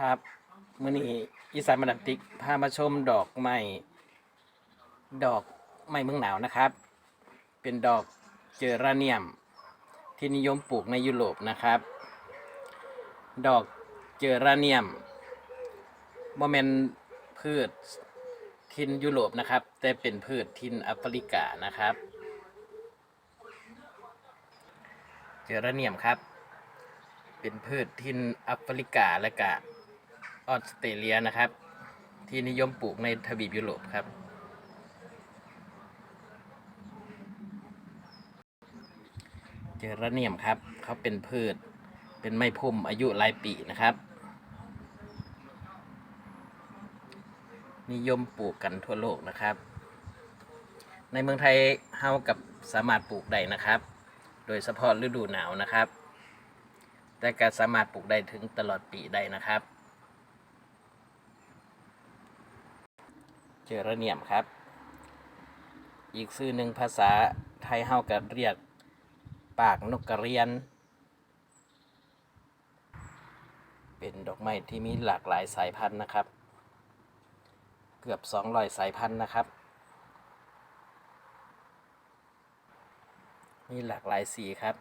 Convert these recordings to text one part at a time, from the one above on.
ครับมื่อนี้อีสานมาดันติกพามาชมดอกไม้ดอกไม้เมืองหนาวนะครับ เป็นดอกเจอราเนียม ที่นิยมปลูกในยุโรปนะครับ ดอกเจอราเนียมโมเมนพืชทินยุโรปนะครับ แต่เป็นพืชทินแอฟริกานะครับ เจอราเนียมครับ เป็นพืชทินแอฟริกาและกะ ออสเตรเลียนะครับ ที่นิยมปลูกในทวีปยุโรปครับ เจอระเนียมครับ เขาเป็นพืช เป็นไม้พุ่มอายุหลายปีนะครับ นิยมปลูกกันทั่วโลกนะครับ ในเมืองไทยเฮากับสามารถปลูกได้นะครับ โดยเฉพาะฤดูหนาวนะครับ แต่การสามารถปลูกได้ถึงตลอดปีได้นะครับ เจอระเนียมครับ อีกซื่อหนึ่งภาษาไทยเฮาก็เรียก ปากนกกระเรียน เป็นดอกไม้ที่มีหลากหลายสายพันธุ์นะครับ เกือบ200สายพันธุ์นะครับ มีหลากหลายสีครับ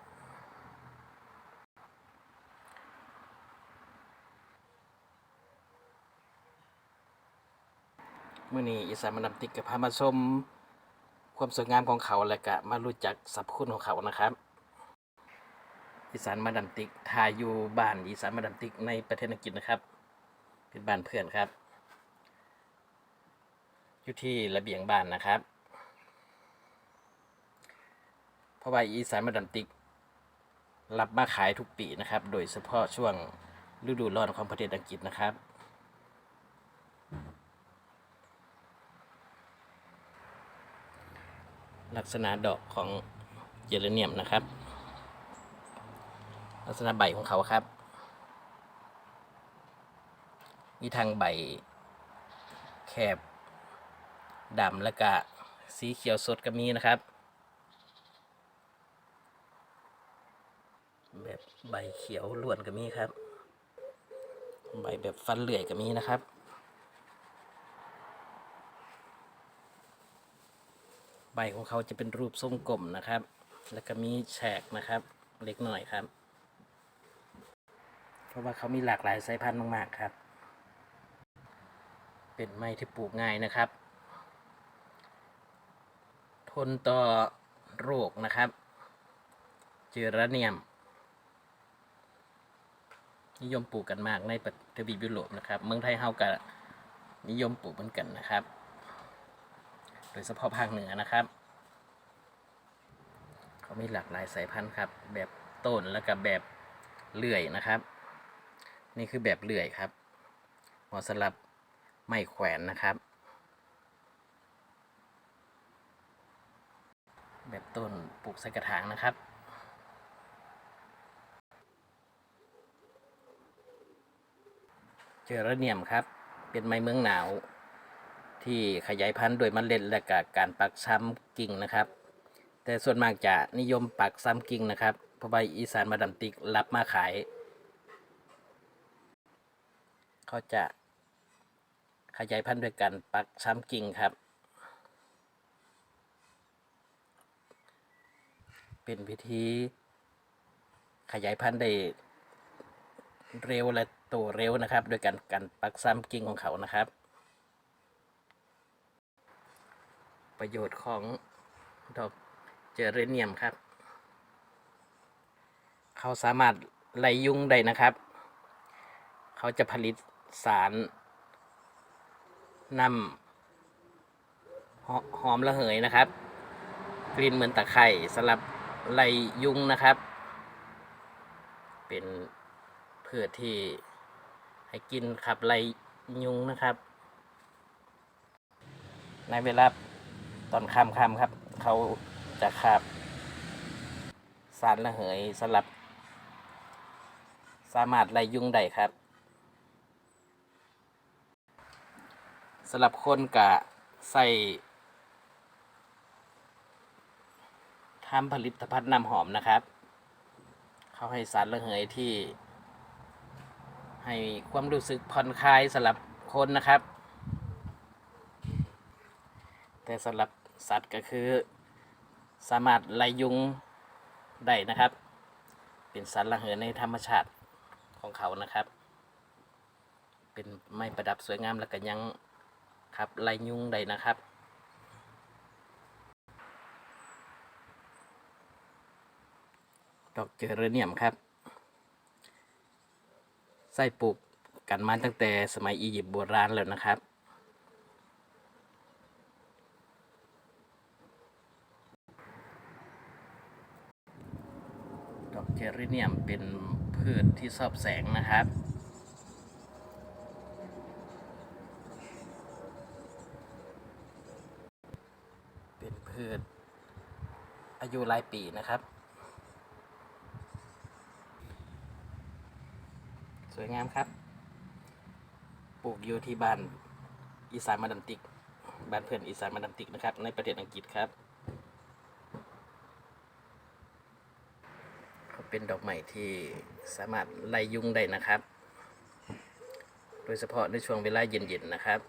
มื่อนี้อีสานมันำติดกับพามาชมความสวยงามของเขาและกะมารู้จักสรรพคุณของเขานะครับ อีสานมาดัมติกทายอยู่บ้านอีสานมาดัมติกในประเทศอังกฤษนะครับ เป็นบ้านเพื่อนครับ อยู่ที่ระเบียงบ้านนะครับ เพราะว่าอีสานมาดัมติกรับมาขายทุกปีนะครับ โดยเฉพาะช่วงฤดูร้อนของประเทศอังกฤษนะครับ ลักษณะดอกของเจเรเนียมนะครับ ลักษณะใบของเขาครับมีทางใบแคบดำและกะสีเขียวสดก็มีนะครับ แบบใบเขียวล้วนก็มีครับ ใบแบบฟันเหลื่อยก็มีนะครับ ใบของเขาจะเป็นรูปทรงกลมนะครับ แล้วก็มีแฉกนะครับ เล็กหน่อยครับ เพราะว่าเขามีหลากหลายสายพันธุ์มากๆครับ เป็นไม้ที่ปลูกง่ายนะครับ ทนต่อโรคนะครับ เจอระเนียม นิยมปลูกกันมากในประเทศยุโรปนะครับ เมืองไทยเฮากันนิยมปลูกเหมือนกันนะครับ โดยเฉพาะภาคเหนือนะครับ เขามีหลากหลายสายพันธุ์ครับ แบบต้นแล้วกับแบบเลื่อยนะครับ นี่คือแบบเลื่อยครับเหมาะสำหรับไม่แขวนนะครับ แบบต้นปลูกใส่กระถางนะครับเจอระเนียมครับ เป็นไม้เมืองหนาว ที่ขยายพันธุ์โดยมเมล็ดและกการปักซ้ำกิ่งนะครับ แต่ส่วนมากจะนิยมปักซ้ำกิ่งนะครับเพราะใบอีสานมาดำติกรับมาขาย เขาจะขยายพันธุ์ด้วยการปักซ้ำกิ่งครับ เป็นพิธีขยายพันธุ์ได้เร็วและตัวเร็วนะครับ โดยการการปักซ้ำกิ่งของเขานะครับ ประโยชน์ของดอกเจอเรเนียมครับ เขาสามารถไล่ยุงได้นะครับ เขาจะผลิตสารนำหอมระเหยนะครับ กลิ่นเหมือนตะไคร่สำหรับไล่ยุงนะครับ เป็นเพื่อที่ให้กินขับไล่ยุงนะครับ ในเวลา ตอนค่ำๆครับ เขาจะขับ สารระเหยสลับ สามารถไล่ยุงได้ครับสลับคนกะใส่ทำผลิตภัณฑ์น้ำหอมนะครับ เขาให้สารระเหยที่ ให้ความรู้สึกผ่อนคลายสลับคนนะครับ แต่สลับ สัตว์ก็คือ สามารถไล่ยุงได้นะครับ เป็นสัตว์ละเหยในธรรมชาติของเขานะครับ เป็นไม้ประดับสวยงามแล้วก็ยังครับไล่ยุงได้นะครับดอกเจอร์เนียมครับไส้ปลูกกันมาตั้งแต่สมัยอียิปต์โบราณแล้วนะครับ ดอก เจอริเนียมเป็นพืชที่ชอบแสงนะครับ เป็นพืชอายุหลายปีนะครับ สวยงามครับ ปลูกอยู่ที่บ้านอีสานมาดัมติก บ้านเพื่อนอีสานมาดัมติกนะครับ ในประเทศอังกฤษครับ เป็นดอกไม้ที่สามารถไล่ยุงได้นะครับ โดยเฉพาะในช่วงเวลาเย็นๆนะครับ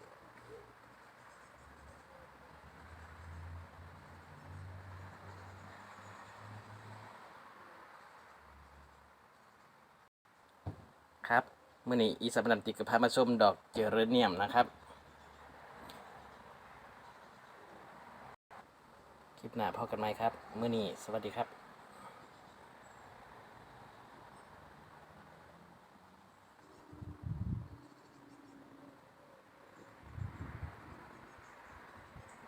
ครับเมื่อนี้อีสานมาดัมติกพามาชมดอกเจเรเนียมนะครับคลิปหน้าพอกันไหมครับเมื่อนี้สวัสดีครับ